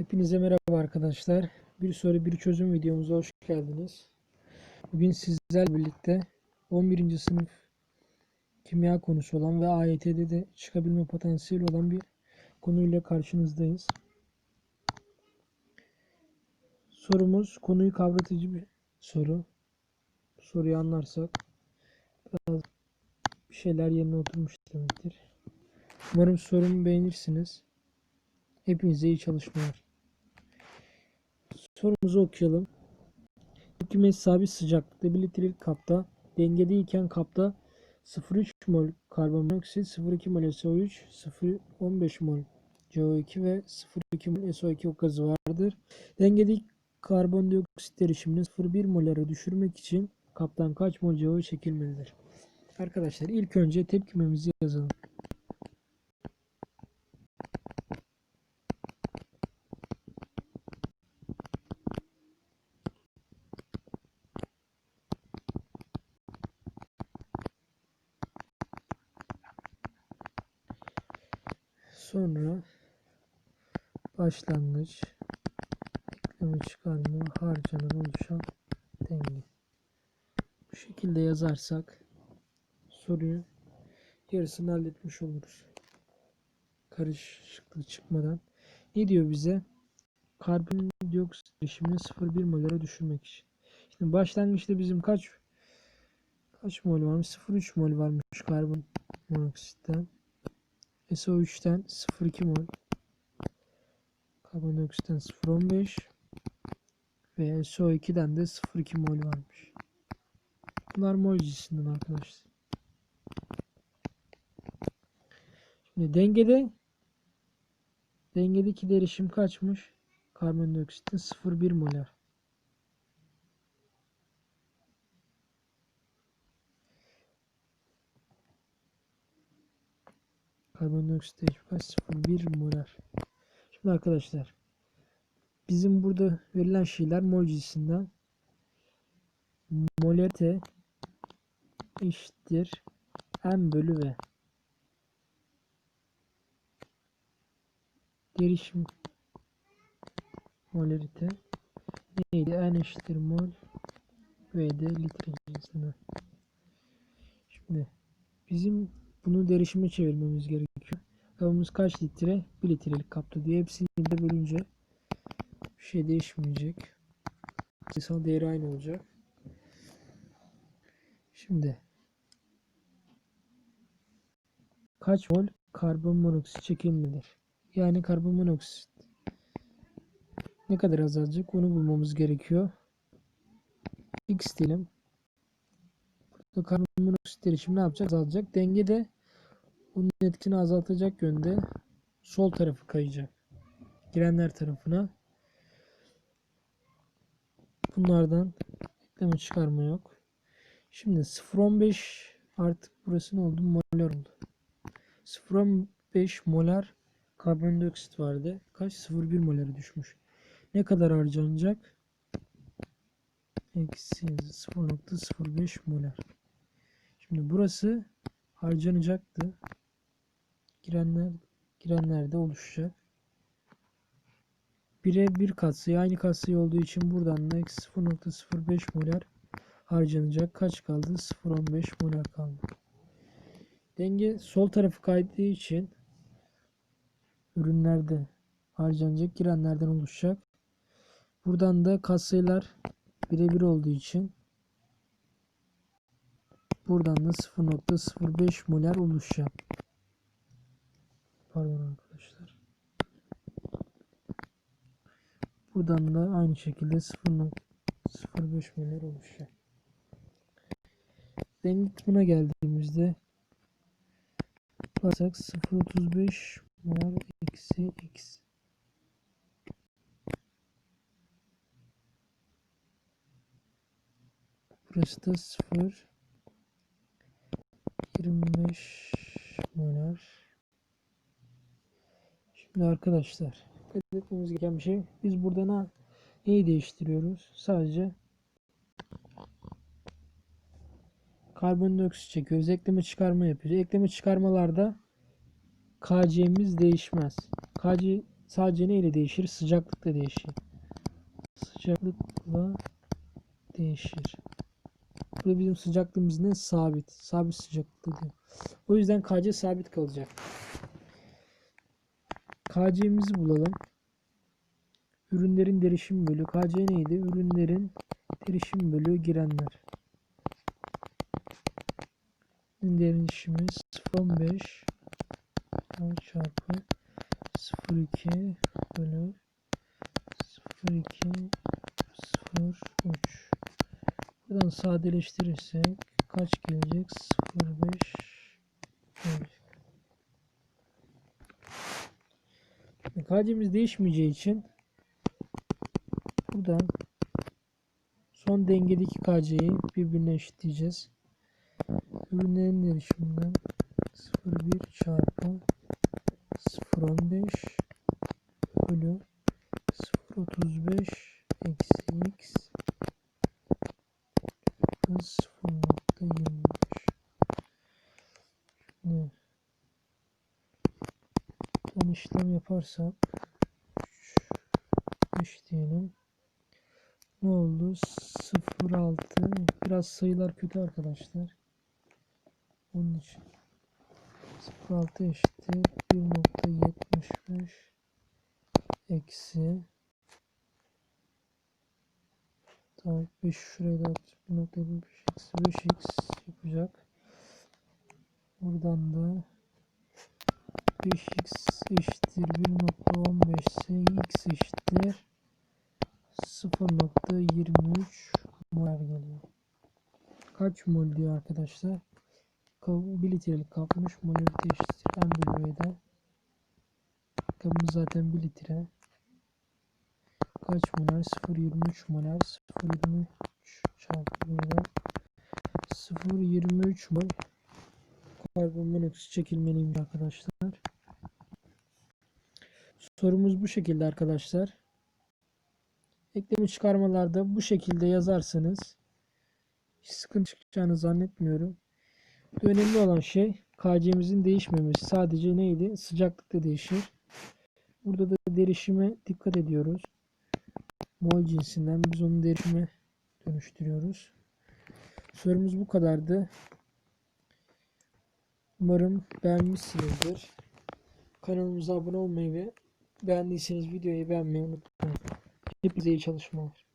Hepinize merhaba arkadaşlar. Bir soru bir çözüm videomuza hoş geldiniz. Bugün sizlerle birlikte 11. sınıf kimya konusu olan ve AYT'de de çıkabilme potansiyeli olan bir konuyla karşınızdayız. Sorumuz konuyu kavratıcı bir soru. Soruyu anlarsak biraz bir şeyler yerine oturmuş demektir. Umarım sorumu beğenirsiniz. Hepinize iyi çalışmalar. Sorumuzu okuyalım. Hükümet sabit sıcaklıkta 1 litrelik kapta dengedeyken kapta 0,3 mol karbonmonoksit, 0,2 mol SO3, 0,15 mol CO2 ve 0,2 mol SO2 gazı vardır. Dengedeki karbondioksit erişimini 0,1 molara düşürmek için kaptan kaç mol CO çekilmelidir? Arkadaşlar ilk önce tepkimemizi yazalım. Sonra başlangıç, ekleme çıkarma, harcanan oluşan denge. Bu şekilde yazarsak soruyu yarısını halletmiş oluruz. Karışıklık çıkmadan. Ne diyor bize? Karbondioksit erişimini 0,1 molara düşürmek için. Şimdi başlangıçta bizim kaç kaç mol varmış? 0,3 mol varmış karbonmonoksit SO3'ten 0,2 mol. Karbondioksitten 0,15 ve SO2'den de 0,2 mol varmış. Bunlar mol cinsinden arkadaşlar. Şimdi dengede dengedeki derişim kaçmış? Karbondioksitin 0,1 molar. Karbondioksit derişimi kaç? 0,1 molar. Şimdi arkadaşlar bizim burada verilen şeyler mol cinsinden molete eşittir m bölü v. Derişim molarite neydi? N eşittir mol v de litre cinsinden. Şimdi bizim bunu derişime çevirmemiz gerekiyor. Kabımız kaç litre? 1 litrelik kapta diye hepsini de bölünce bir şey değişmeyecek. Sayısal değeri aynı olacak. Şimdi kaç mol karbon monoksit çekilmelidir? Yani karbon monoksit ne kadar azalacak onu bulmamız gerekiyor. X diyelim. Burada karbon monoksit erişimi ne yapacak? Azalacak. Denge de bunun etkini azaltacak yönde sol tarafı kayacak. Girenler tarafına. Bunlardan ekleme çıkarma yok. Şimdi 0.15 artık burası ne oldu? Molar oldu. 0.15 molar karbondioksit vardı. Kaç? 0.1 molara düşmüş. Ne kadar harcanacak? Eksi 0.05 molar. Şimdi burası harcanacaktı. Girenler girenlerde oluşacak. 1'e 1 katsayı aynı katsayı olduğu için buradan da eksi 0.05 molar harcanacak. Kaç kaldı? 0.15 molar kaldı. Denge sol tarafı kaydığı için ürünlerde harcanacak girenlerden oluşacak. Buradan da katsayılar birebir olduğu için buradan da 0.05 molar oluşacak. Pardon arkadaşlar. Buradan da aynı şekilde 0.05 molar oluşacak. Denge kısmına geldiğimizde bakarsak 0.35 molar eksi x Burası da 0 25 molar. Şimdi arkadaşlar etmemiz gereken bir şey. Biz burada ne, neyi değiştiriyoruz? Sadece karbondioksit çekiyoruz. Ekleme çıkarma yapıyoruz. Ekleme çıkarmalarda KC'miz değişmez. KC Sadece neyle değişir? Sıcaklıkla değişir. Sıcaklıkla değişir. Burada bizim sıcaklığımız ne? Sabit. Sabit sıcaklıkta diyor. O yüzden KC sabit kalacak. KC'mizi bulalım. Ürünlerin derişim bölü. KC neydi? Ürünlerin derişim bölü girenler. Ürün derişimi 0.15 çarpı 0.2 bölü 0.2 0.3 Buradan sadeleştirirsek kaç gelecek? 0.5 gelecek. KC'miz değişmeyeceği için buradan son dengedeki KC'yi birbirine eşitleyeceğiz. Ürünlerin derişiminden 0.1 çarpı 0.15 bölü 0.35 eksi x 0.25 Şimdi işlem yaparsak 3 diyelim. Ne oldu? 0.6 biraz sayılar kötü arkadaşlar. Onun için 0.6 eşittir 1.75 eksi Tamam 5 şuraya da at. 1.75 eksi 5x yapacak. Buradan da 5x eşittir 1.15 ise x eşittir 0.23 mol geliyor. Kaç mol diyor arkadaşlar? 1 litrelik kapmış molarite eşittir m bölü v'de. Kabımız zaten 1 litre. Kaç molar? 0.23 molar. 0.23 çarpı v'de. 0.23 mol karbon monoksit çekilmeliymiş arkadaşlar. Sorumuz bu şekilde arkadaşlar. Eklemi çıkarmalarda bu şekilde yazarsanız hiç sıkıntı çıkacağını zannetmiyorum. Önemli olan şey KC'mizin değişmemesi. Sadece neydi? Sıcaklıkta değişir. Burada da derişime dikkat ediyoruz. Mol cinsinden biz onu derişime dönüştürüyoruz. Sorumuz bu kadardı. Umarım beğenmişsinizdir. Kanalımıza abone olmayı ve beğendiyseniz videoyu beğenmeyi unutmayın. Hepinize iyi çalışmalar.